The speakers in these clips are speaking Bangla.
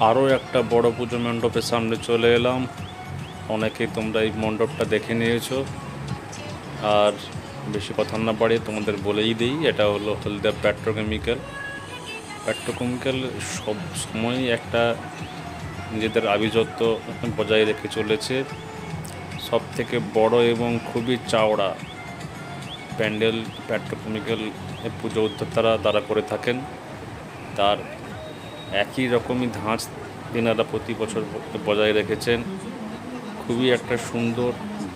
আরও একটা বড় পুজো মণ্ডপের সামনে চলে এলাম। অনেকেই তোমরা এই মণ্ডপটা দেখে নিয়েছ। আর বেশি কথা না বাড়িয়ে তোমাদের বলেই দিই, এটা হলো হলদিয়া পেট্রোকেমিক্যাল পেট্রোকেমিক্যাল সব সময় একটা নিজেদের আভিজাত্য বজায় রেখে চলেছে। সব থেকে বড় এবং খুবই চাওড়া প্যান্ডেল পেট্রোকেমিক্যাল পুজো উদ্যোক্তারা তারা করে থাকেন। তার একই রকমই ধাঁচ তেনারা প্রতি বছর বজায় রেখেছেন। খুবই একটা সুন্দর,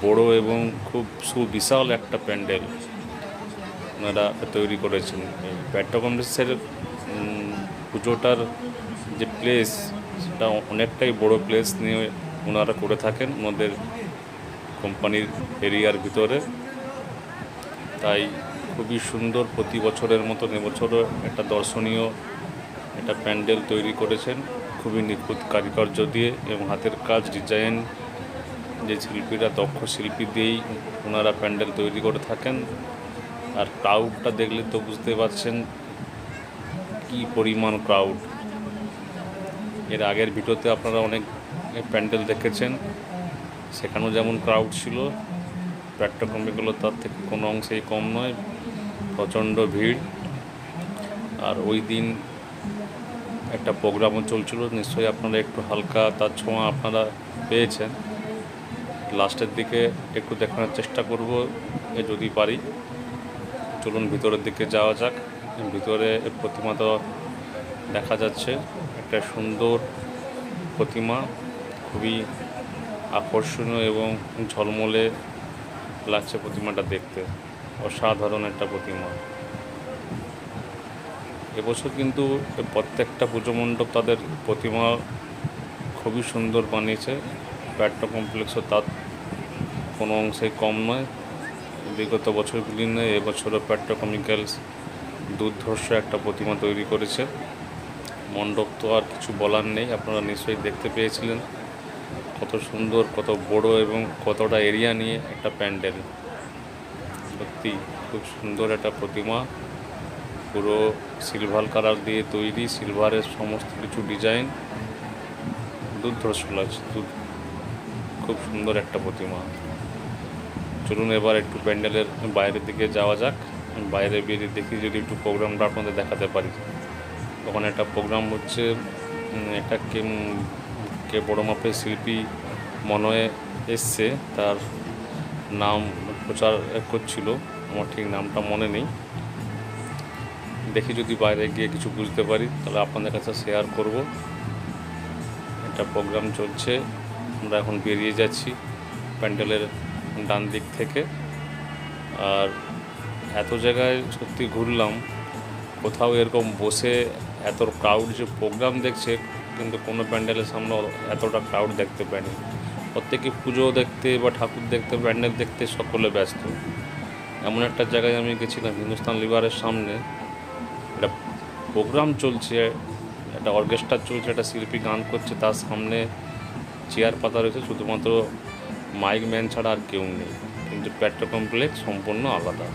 বড় এবং খুব সুবিশাল একটা প্যান্ডেল ওনারা তৈরি করেছেন। পেট্রোকমপ্লেক্সের পুজোটার যে প্লেস সেটা অনেকটাই বড় প্লেস নিয়ে ওনারা করে থাকেন ওনাদের কোম্পানির এরিয়ার ভিতরে। তাই খুবই সুন্দর প্রতি বছরের মতন এবছরও একটা দর্শনীয় একটা প্যান্ডেল তৈরি করেছেন, খুবই নিখুঁত কারিকর্য দিয়ে এবং হাতের কাজ ডিজাইন, যে শিল্পীরা দক্ষ শিল্পী দিয়েই ওনারা প্যান্ডেল তৈরি করে থাকেন। আর ক্রাউডটা দেখলে তো বুঝতে পারছেন কি পরিমাণ ক্রাউড এর আগের ভিডিওতে আপনারা অনেক প্যান্ডেল দেখেছেন, সেখানেও যেমন ক্রাউড ছিল পেট্রোকমিগুলো তার থেকে কোনো অংশেই কম নয়, প্রচণ্ড ভিড়। আর ওই দিন একটা প্রোগ্রামও চলছিল, নিশ্চয়ই আপনারা একটু হালকা তার ছোঁয়া আপনারা পেয়েছেন। লাস্টের দিকে একটু দেখানোর চেষ্টা করব যদি পারি। চলুন ভিতরের দিকে যাওয়া যাক। ভিতরে প্রতিমা তো দেখা যাচ্ছে, একটা সুন্দর প্রতিমা, খুবই আকর্ষণীয় এবং ঝলমলে লাগছে প্রতিমাটা দেখতে। অসাধারণ একটা প্রতিমা। এবছর কিন্তু প্রত্যেকটা পুজো মণ্ডপ তাদের প্রতিমা খুবই সুন্দর বানিয়েছে। প্যাট্রো কমপ্লেক্সও তার কোনো অংশে কম নয়। বিগত বছরগুলি নয় এবছরও পেট্রোকেমিক্যালস দুর্ধর্ষ একটা প্রতিমা তৈরি করেছে। মণ্ডপ তো আর কিছু বলার নেই, আপনারা নিশ্চয়ই দেখতে পেয়েছিলেন। কত সুন্দর, কত বড় এবং কতটা এরিয়া নিয়ে একটা প্যান্ডেল। সত্যি খুব সুন্দর একটা প্রতিমা। পুরো সিলভার কালার দিয়ে তৈরি, সিলভারের সমস্ত কিছু ডিজাইন। দুর্ধর্ষ লাগছে দু- খুব সুন্দর একটা প্রতিমা। চলুন এবার একটু প্যান্ডেলের বাইরের দিকে যাওয়া যাক। বাইরে বেরিয়ে দেখি যদি একটু প্রোগ্রামটা আপনাদের দেখাতে পারি। ওখানে একটা প্রোগ্রাম হচ্ছে একটা কে কে বড়ো মাপের শিল্পী মনয়ে এসছে। তার নাম প্রচার করছিল। আমার ঠিক নামটা মনে নেই। দেখি যদি বাইরে গিয়ে কিছু বুঝতে পারি, তাহলে আপনাদের কাছে শেয়ার করব। একটা প্রোগ্রাম চলছে, আমরা এখন বেরিয়ে যাচ্ছি প্যান্ডেলের ডান দিক থেকে। আর এত জায়গায় সত্যি ঘুরলাম, কোথাও এরকম বসে এত ক্রাউড যে প্রোগ্রাম দেখছে, কিন্তু কোনো প্যান্ডেলের সামনে এতটা ক্রাউড দেখতে পাইনি। প্রত্যেকে পুজো দেখতে বা ঠাকুর দেখতে, প্যান্ডেল দেখতে সকলে ব্যস্ত। এমন একটা জায়গায় আমি গেছিলাম, হিন্দুস্তান লিভারের সামনে। একটা প্রোগ্রাম চলছে, একটা অর্কেস্ট্রা চলছে, একটা শিল্পী গান করছে, তার সামনে চেয়ার পাতা রয়েছে, শুধুমাত্র মাইক ম্যান ছাড়া আর কেউ নেই। কিন্তু পেট্রো কমপ্লেক্স সম্পূর্ণ আলাদা।